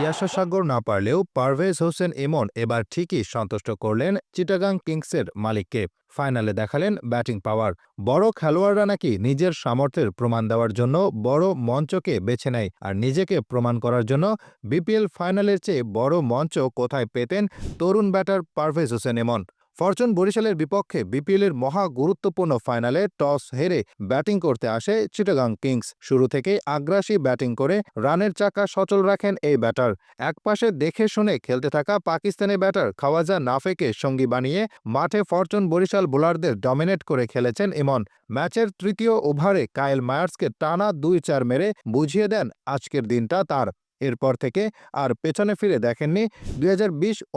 ইয়াশা সাগর না পারলেও পারভেজ হোসেন ইমন এবার ঠিকই সন্তুষ্ট করলেন চিটাগাং কিংসের মালিককে। ফাইনালে দেখালেন ব্যাটিং পাওয়ার। বড় খেলোয়াড়রা নাকি নিজের সামর্থ্যের প্রমাণ দেওয়ার জন্য বড় মঞ্চকে বেছে নেয় আর নিজেকে প্রমাণ করার জন্য বিপিএল ফাইনালের চেয়ে বড় মঞ্চ কোথায় পেতেন তরুণ ব্যাটার পারভেজ হোসেন ইমন। ফরচুন বরিশালের বিপক্ষে বিপিএলের মহা গুরুত্বপূর্ণ ফাইনালে টস হেরে ব্যাটিং করতে আসে চিটাগাং কিংস। শুরু থেকেই আগ্রাসী ব্যাটিং করে রানের চাকা সচল রাখেন এই ব্যাটার। একপাশে দেখে শুনে খেলতে থাকা পাকিস্তানি ব্যাটার খাওয়াজা নাফেকে সঙ্গী বানিয়ে মাঠে ফরচুন বরিশাল বোলারদের ডমিনেট করে খেলেছেন ইমন। ম্যাচের তৃতীয় ওভারে কায়েল মায়ার্সকে টানা দুই চার মেরে বুঝিয়ে দেন আজকের দিনটা তার। এরপর থেকে আর পেছনে ফিরে দেখেননি দুই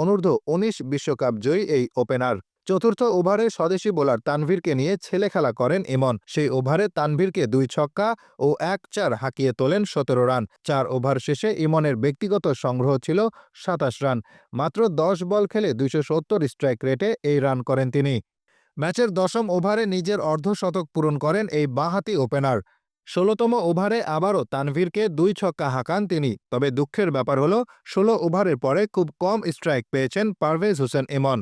অনূর্ধ্ব উনিশ বিশ্বকাপ জয়ী এই ওপেনার। চতুর্থ ওভারে স্বদেশি বোলার তানভীরকে নিয়ে ছেলে খেলা করেন ইমন। সেই ওভারে তানভীরকে দুই ছক্কা ও এক চার হাঁকিয়ে তোলেন সতেরো রান। চার ওভার শেষে ইমনের ব্যক্তিগত সংগ্রহ ছিল সাতাশ রান। মাত্র দশ বল খেলে দুইশো সত্তর স্ট্রাইক রেটে এই রান করেন তিনি। ম্যাচের দশম ওভারে নিজের অর্ধশতক পূরণ করেন এই বাঁহাতি ওপেনার। ষোলোতম ওভারে আবারও তানভীরকে দুই ছক্কা হাঁকান তিনি, তবে দুঃখের ব্যাপার হল, ষোলো ওভারের পরে খুব কম স্ট্রাইক পেয়েছেন পারভেজ হোসেন ইমন।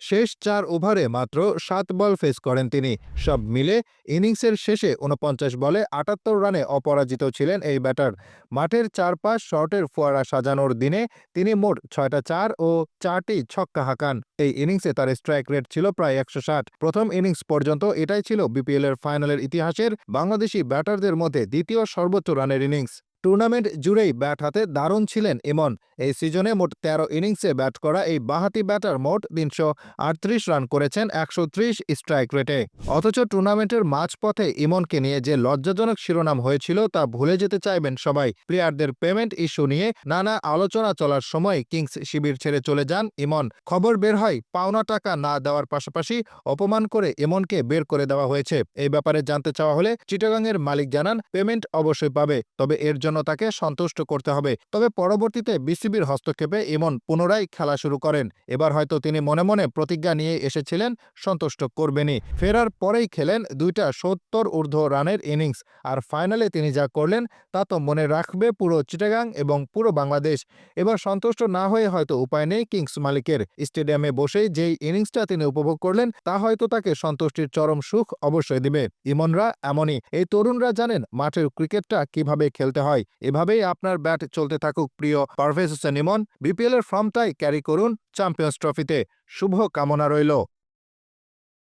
শেষ চার ওভারে মাত্র সাত বল ফেস করেন তিনি। সব মিলে ইনিংসের শেষে উনপঞ্চাশ বলে আটাত্তর রানে অপরাজিত ছিলেন এই ব্যাটার। মাঠের চারপাশ শর্টের ফোয়ারা সাজানোর দিনে তিনি মোট ছয়টা চার ও চারটি ছক্কা হাঁকান। এই ইনিংসে তার স্ট্রাইক রেট ছিল প্রায় একশো ষাট। প্রথম ইনিংস পর্যন্ত এটাই ছিল বিপিএল এর ফাইনালের ইতিহাসের বাংলাদেশি ব্যাটারদের মধ্যে দ্বিতীয় সর্বোচ্চ রানের ইনিংস। টুর্নামেন্ট জুড়েই ব্যাট হাতে দারুণ ছিলেন ইমন। এই সিজনে মোট তেরো ইনিংসে ব্যাট করা এই বাহাতি ব্যাটার মোট তিনশো আটত্রিশ রান করেছেন একশো ত্রিশ স্ট্রাইক রেটে। অথচ টুর্নামেন্টের মাঝপথে ইমনকে নিয়ে যে লজ্জাজনক শিরোনাম হয়েছিল তা ভুলে যেতে চাইবেন সবাই। প্লেয়ারদের পেমেন্ট ইস্যু নিয়ে নানা আলোচনা চলার সময় কিংস শিবির ছেড়ে চলে যান ইমন। খবর বের হয়, পাওনা টাকা না দেওয়ার পাশাপাশি অপমান করে ইমনকে বের করে দেওয়া হয়েছে। এই ব্যাপারে জানতে চাওয়া হলে চিটাগাংয়ের মালিক জানান, পেমেন্ট অবশ্যই পাবে, তবে এর জন্য তাকে সন্তুষ্ট করতে হবে। তবে পরবর্তীতে বিসিবির হস্তক্ষেপে ইমন পুনরায় খেলা শুরু করেন। এবার হয়তো তিনি মনে মনে প্রতিজ্ঞা নিয়ে এসেছিলেন, সন্তুষ্ট করবেনই। ফেরার পরেই খেলেন দুইটা সত্তর ঊর্ধ্ব রানের ইনিংস। আর ফাইনালে তিনি যা করলেন, তা তো মনে রাখবে পুরো চিটাগাং এবং পুরো বাংলাদেশ। এবার সন্তুষ্ট না হয়ে হয়তো উপায় নেই কিংস মালিকের। স্টেডিয়ামে বসেই যেই ইনিংসটা তিনি উপভোগ করলেন, তা হয়তো তাকে সন্তুষ্টির চরম সুখ অবশ্যই দিবে। ইমনরা এমনই। এই তরুণরা জানেন মাঠের ক্রিকেটটা কীভাবে খেলতে হয়। এভাবেই আপনার ব্যাট চলতে থাকুক প্রিয় পারভেজ হোসেন ইমন বিপিএল এর ফর্মটাই ক্যারি করুন চ্যাম্পিয়ন্স ট্রফিতে। শুভ কামনা রইল।